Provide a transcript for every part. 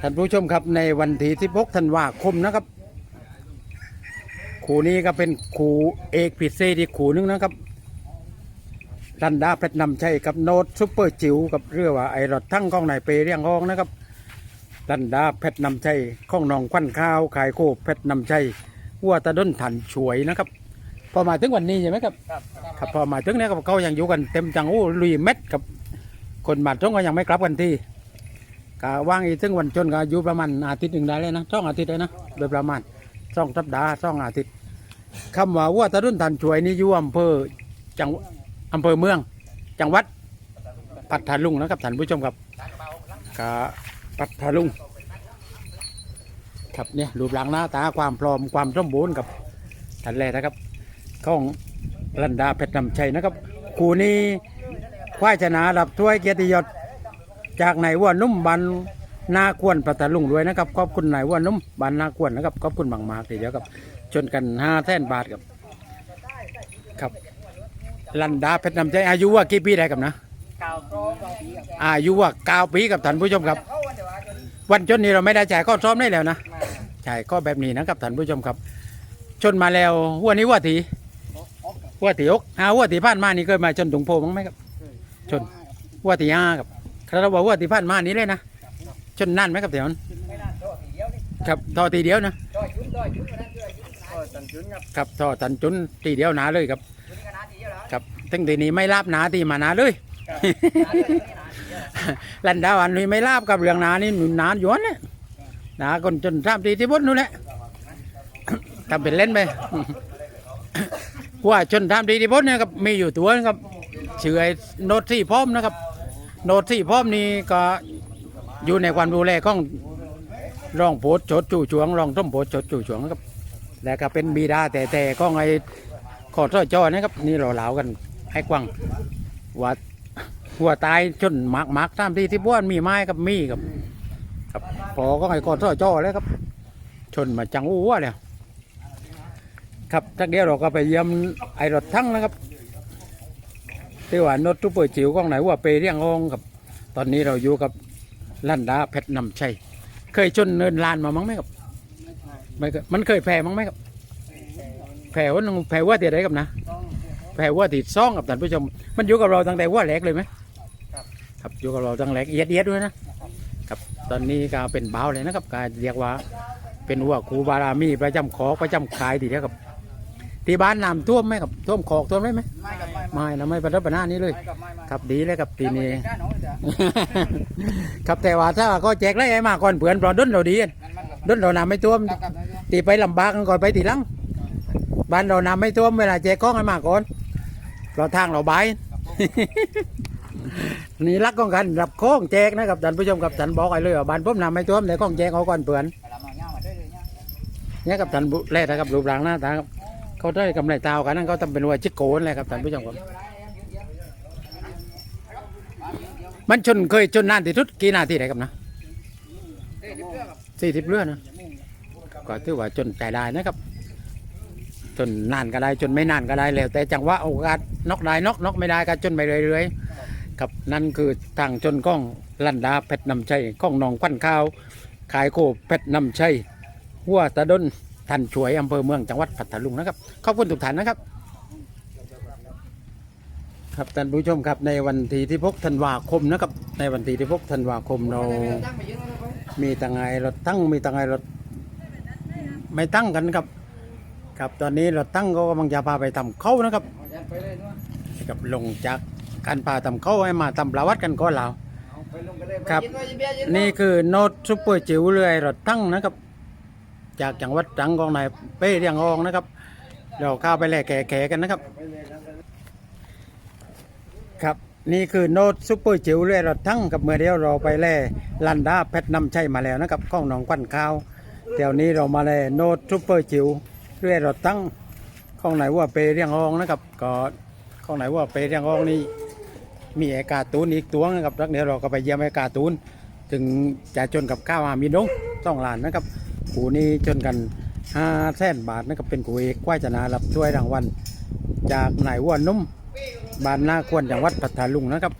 ท่านผู้ชมครับในวันที่16ธันวาคมนะครับคู่นี้ก็เป็นคู่เอกพิเศษอีกคู่นึงนะครับลันดาเพชรนำชัยกับโนตซุปเปอร์จิ๋วกับเรือว่าไอรถทั้งกองนายเปเรียงห้องนะครับลันดาเพชรนำชัยข้องนองควันข้าวขายโคเพชรนำชัยวัวตะด้นถันช่วยนะครับ พอมาถึงวันนี้ใช่ไหมครับครับพอมาถึงเนี่ยครับเขายังอยู่กันเต็มจังโอ้ลุยเม็ดกับ คนมาตรงก็ยังไม่กลับกันที่กะว่างอีกถึงวันจนก็อยู่ประมาณอาทิตย์หนึ่งได้เลยนะสองอาทิตย์เลยนะโดยประมาณสองสัปดาห์สองอาทิตย์คำว่าว่าตะรุ่นทันช่วยนี่อยู่อำเภอจังอำเภอเมือง จังหวัดปัตตาลุงนะครับท่านผู้ชมครับกะปัตตาลุงครับเนี่ยรูปร่างหน้าตาความพร้อมความสมบูรณ์กับท่านแรกนะครับของรันดาเพชรนำชัยนะครับคู่นี้ ควายชนะรับถ้วยเกียรติยศจากนายวัวนุ่มบันนาควนปัตตาลุงด้วยนะครับขอบคุณนายวัวนุ่มบันนาควนนะครับขอบคุณบางมากทีเดียวครับชนกันห้าแสนบาทครับครับรันดาเพชรนำชัยอายุว่ากี่ปีได้ครับนะอายุว่าเก้าปีกับท่านผู้ชมครับ วันเดียววันชนนี้เราไม่ได้จ่ายข้อซ้อมได้แล้วนะมาจ่ายข้อแบบนี้นะครับท่านผู้ชมครับ ชนมาแล้ววัวนี้วัวถีวัวถีอกอาวัวถีผ่านมานี่เคยมาชนถุงโพมั้งไหมครับ ชนวัวตีห้าครับเราบอกว่าตีผ่านมานี้เลยนะชนนั่นไหมครับเดี๋ยวนั้นไม่น่าโตทีเดียวนี่ครับทอตีเดียวนะโตจุนโตจุนมาแล้วโตจุนโตตันจุนครับครับทอตันจุนตีเดียวหนาเลยครับจุนขนาดทีเดียวแล้วครับตั้งแต่นี้ไม่ลาบหนาตีมาหนาเลยลันดาวันนี้ไม่ลาบกับเรื่องหนานี่หนาหยวนเนี่ยหนาคนจนสามตีที่บนนู่นแหละทำเป็นเล่นไปว่าชนทามตีที่บนเนี่ยครับมีอยู่ตัวนะครับ ชื่อไอ้โนตสี่พร้อมนะครับ โนตสี่พร้อมนี่ก็อยู่ในความดูแลของรองโพสชดจู่จวงรองต้มโพสชดจู่จวงนะครับแล้วก็เป็นบีดาแต่แต่ก็ไอ้ขอดร้อยจอนะครับ นี่เราเหลากันให้กว้างว่าหัวตายจนหมักหมักตามที่ที่บ้านมีไม้กับมีกับครับพอก็ไอ้ขอดร้อยจอแล้วครับ ชนมาจังอู้วแล้วครับทักเดียวเราก็ไปเยี่ยมไอ้รถทั้งนะครับ ที่ว่านถทุปเปอร์จิ๋วของไหนว่าเปเรียงองกับ ตอนนี้เราอยู่กับลันดาเพชรนำชัยเคยชนเนินลานมามั้งไหมครับไม่เคยมันเคยแพ้มั้งไหมครับแพ้ว่าแพ้ว่าที่ไหนกับนะแพ้ว่าที่ซ่องกับท่านผู้ชม มันอยู่กับเราตั้งแต่ว่าแรกเลยไหมครับอยู่กับเราตั้งแรกเอียดเอียดด้วยนะครับตอนนี้ก็เป็นเบาเลยนะครับก็เรียกว่า เป็นวัวครูบารามีประจำขอประจำขายทีเดียวครับ ที่บ้านน้ำท่วมไหมครับท่วมขอกท่วมได้ไหมไม่กับไม่ไม่นะไม่ประทับประนานี้เลย ไม่กับไม่มาครับดีเลยครับทีนี้ ด้านโน้นเดี๋ยวครับแต่ว่าถ้าก็แจกได้ไอ้มาก่อนเผื่อนปลอดุนเราดีมันมันกับดุนเรานำไม่ท่วม กับกับตีไปลำบากกันก่อนไปทีหลังบ้านเรานำไม่ท่วมเวลาแจกของให้มาก่อนเราทางเราบาย นี่รักของกันรับของแจกนะครับท่านผู้ชมครับท่านบอกไอ้เลยว่าบ้านผมนำไม่ท่วมแต่ของแจกเอาก่อนเผื่อนเรามาเงามาด้วยเลยเนี่ยเนี่ยครับท่านผู้แรกนะครับรูปร่างหน้าตาครับ เขาได้กำไรตาวกันนั่นเขาทำเป็นว่าชิโกนเลยครับท่านผู้ชมครับมันชนเคยชนนานที่สุดกี่นาทีได้ครับนะสี่สิบเรือนนะก็ถือว่าจนใจได้นะครับ จนนานก็ได้จนไม่นานก็ได้แล้ว แต่จังหวะโอกาสนอกได้นอกนอกไม่ได้ก็จนไปเรื่อยๆครับนั่นคือทางจนกล้องลันดาเพชรนำชัยก้องนองควันข้าว ขายโคเพชรนำชัยหัวตะดน ทันช่วยอำเภอเมืองจังหวัดพัทลุงนะครับ ขอบคุณทุกท่านนะครับ ครับท่านผู้ชมครับในวันที่ที่พกธันวาคมนะครับ ในวันที่ที่พกธันวาคมเรา มีตังไงรถตั้งมีตังไงรถไม่ตั้งกันครับ ครับตอนนี้รถตั้งก็กำลังจะพาไปทำเข้านะครับกับลงจากการพาทำเข้าให้มาทำประวัติกันก่อนเราเอาไปลงไปเลยครับ นี่คือโน้ตซุปเปอร์จิ๋วเรือยรถตั้งนะครับ จากจังหวัดตรังของนายเป้เรียงอองนะครับเราเข้าไปแลกแก่ๆกันนะครับ ครับนี่คือโน้ตซุปเปอร์จิ๋วเรือยรถตั้งกับเมื่อเดียวเราไปแล่ลันดาเพชรนำชัยมาแล้วนะครับข้องหนองควันข้าวเดี๋ยวนี้เรามาแล่โน้ตซุปเปอร์จิ๋วเรือยรถตั้งข้องไหนว่าเปเรียงอองนะครับก็ข้องไหนว่าเปเรียงอองนี่มีไอการ์ตูนอีกตัวนะครับแล้วเดี๋ยวเราก็ไปเยี่ยมไอการ์ตูนถึงจะจนกับข้าวอามีดงต้องหลานนะครับ กูนี้จนกันห้าแสนบาทนะครับเป็นกูเอกควายชนะรับถ้วยรางวัลจากนายวัวนุ่มบ้านนาควรจังหวัดพัทลุงนะครับ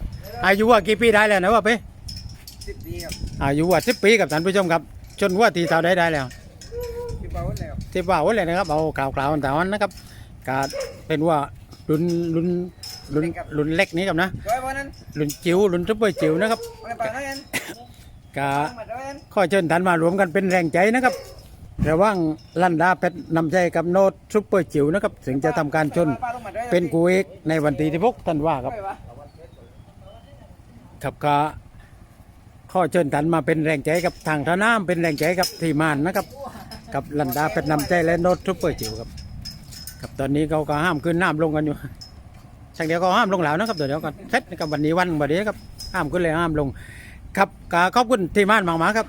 อายุว่ากี่ปีได้แล้วนะว่าเป้เสิบปีครับอายุว่าสิบปีกับท่านผู้ชมครับ จนว่าตีเท่าได้ได้แล้วสิบเบาเลยครับที่ว่าไว้เลยนะครับเอากล่าวกล่าวๆแต่วันนะครับก็เป็นว่ารุ่นรุ่นรุ่นรุ่นเล็กนี้ครับนะร้อยวันนั้นรุ่นจิ๋วรุ่นซุปเปอร์จิ๋วนะครับมันไปนั่น กันก็มาด้วยกันข้อเชิญท่านมารวมกันเป็นแรงใจนะครับระหว่างลันดาเพชรนำใจกับโนตซุปเปอร์จิ๋วนะครับถึงจะทำการชนเป็นกูเอกในวันที่ที่พกท่านว่าครับครับก็ข้อเชิญท่านมาเป็นแรงใจกับทางท่าน้ำเป็นแรงใจกับทีมงานนะครับ กับลันดาเพชรนำใจและโนตซุปเปอร์จิ๋วครับครับตอนนี้เขาก็ห้ามขึ้นน้ำลงกันอยู่ช่างเดียวก็ห้ามลงแล้วนะครับเดี๋ยวเดี๋ยวก่อนเสร็จนะครับวันนี้วันวันนี้ครับห้ามขึ้นเลยห้ามลง ครับก็ขอบคุณทีมงานมากๆครับ